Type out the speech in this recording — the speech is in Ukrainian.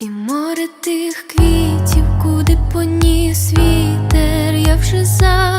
І море тих квітів, куди поніс вітер, я вже за